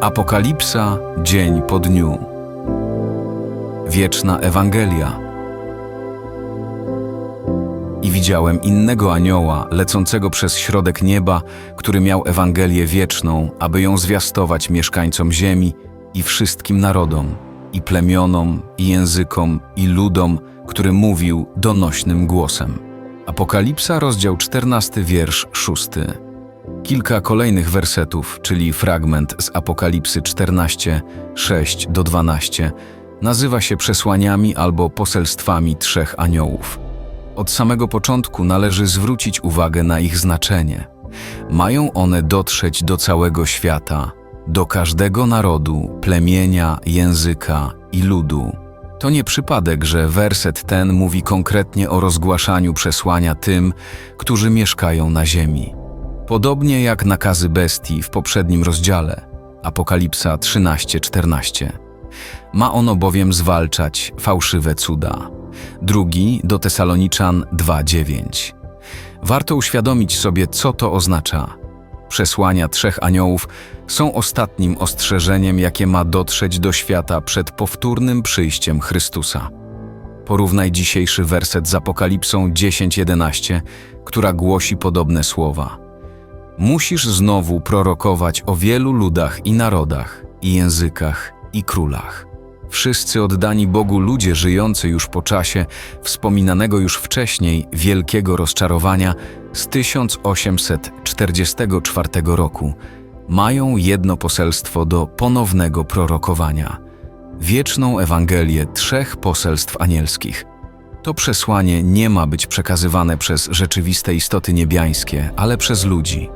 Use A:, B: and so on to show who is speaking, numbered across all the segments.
A: Apokalipsa dzień po dniu. Wieczna Ewangelia. I widziałem innego anioła, lecącego przez środek nieba, który miał Ewangelię wieczną, aby ją zwiastować mieszkańcom ziemi i wszystkim narodom, i plemionom, i językom, i ludom, który mówił donośnym głosem. Apokalipsa, rozdział 14, wiersz 6. Kilka kolejnych wersetów, czyli fragment z Apokalipsy 14, 6 do 12, nazywa się przesłaniami albo poselstwami trzech aniołów. Od samego początku należy zwrócić uwagę na ich znaczenie. Mają one dotrzeć do całego świata, do każdego narodu, plemienia, języka i ludu. To nie przypadek, że werset ten mówi konkretnie o rozgłaszaniu przesłania tym, którzy mieszkają na ziemi. Podobnie jak nakazy bestii w poprzednim rozdziale, Apokalipsa 13:14. Ma ono bowiem zwalczać fałszywe cuda. Drugi do Tesaloniczan 2:9. Warto uświadomić sobie, co to oznacza. Przesłania trzech aniołów są ostatnim ostrzeżeniem, jakie ma dotrzeć do świata przed powtórnym przyjściem Chrystusa. Porównaj dzisiejszy werset z Apokalipsą 10:11, która głosi podobne słowa. Musisz znowu prorokować o wielu ludach i narodach, i językach, i królach. Wszyscy oddani Bogu ludzie żyjący już po czasie wspominanego już wcześniej wielkiego rozczarowania z 1844 roku mają jedno poselstwo do ponownego prorokowania wieczną Ewangelię trzech poselstw anielskich. To przesłanie nie ma być przekazywane przez rzeczywiste istoty niebiańskie, ale przez ludzi.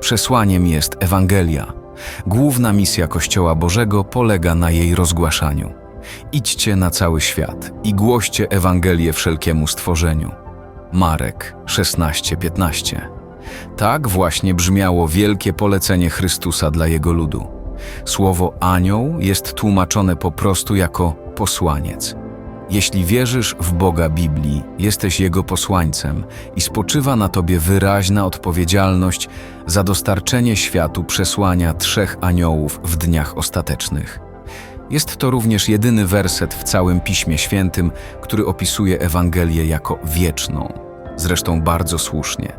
A: Przesłaniem jest Ewangelia. Główna misja Kościoła Bożego polega na jej rozgłaszaniu. Idźcie na cały świat i głoście Ewangelię wszelkiemu stworzeniu. Marek 16:15. Tak właśnie brzmiało wielkie polecenie Chrystusa dla jego ludu. Słowo anioł jest tłumaczone po prostu jako posłaniec. Jeśli wierzysz w Boga Biblii, jesteś Jego posłańcem i spoczywa na Tobie wyraźna odpowiedzialność za dostarczenie światu przesłania trzech aniołów w dniach ostatecznych. Jest to również jedyny werset w całym Piśmie Świętym, który opisuje Ewangelię jako wieczną. Zresztą bardzo słusznie.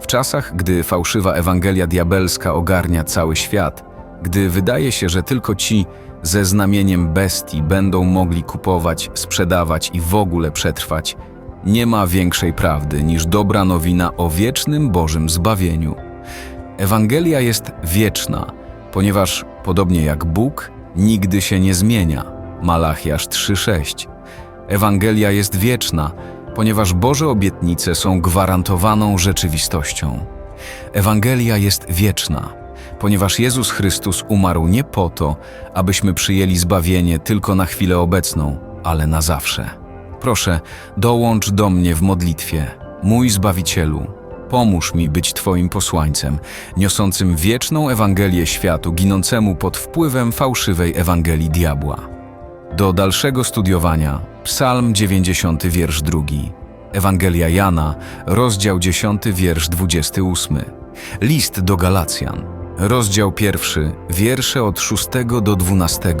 A: W czasach, gdy fałszywa Ewangelia diabelska ogarnia cały świat, gdy wydaje się, że tylko ci ze znamieniem bestii będą mogli kupować, sprzedawać i w ogóle przetrwać, nie ma większej prawdy niż dobra nowina o wiecznym Bożym zbawieniu. Ewangelia jest wieczna, ponieważ, podobnie jak Bóg, nigdy się nie zmienia. Malachiasz 3:6. Ewangelia jest wieczna, ponieważ Boże obietnice są gwarantowaną rzeczywistością. Ewangelia jest wieczna, ponieważ Jezus Chrystus umarł nie po to, abyśmy przyjęli zbawienie tylko na chwilę obecną, ale na zawsze. Proszę, dołącz do mnie w modlitwie, mój Zbawicielu. Pomóż mi być Twoim posłańcem, niosącym wieczną Ewangelię światu ginącemu pod wpływem fałszywej Ewangelii diabła. Do dalszego studiowania Psalm 90, wiersz 2, Ewangelia Jana, rozdział 10, wiersz 28, List do Galacjan, rozdział 1, wiersze od 6 do 12,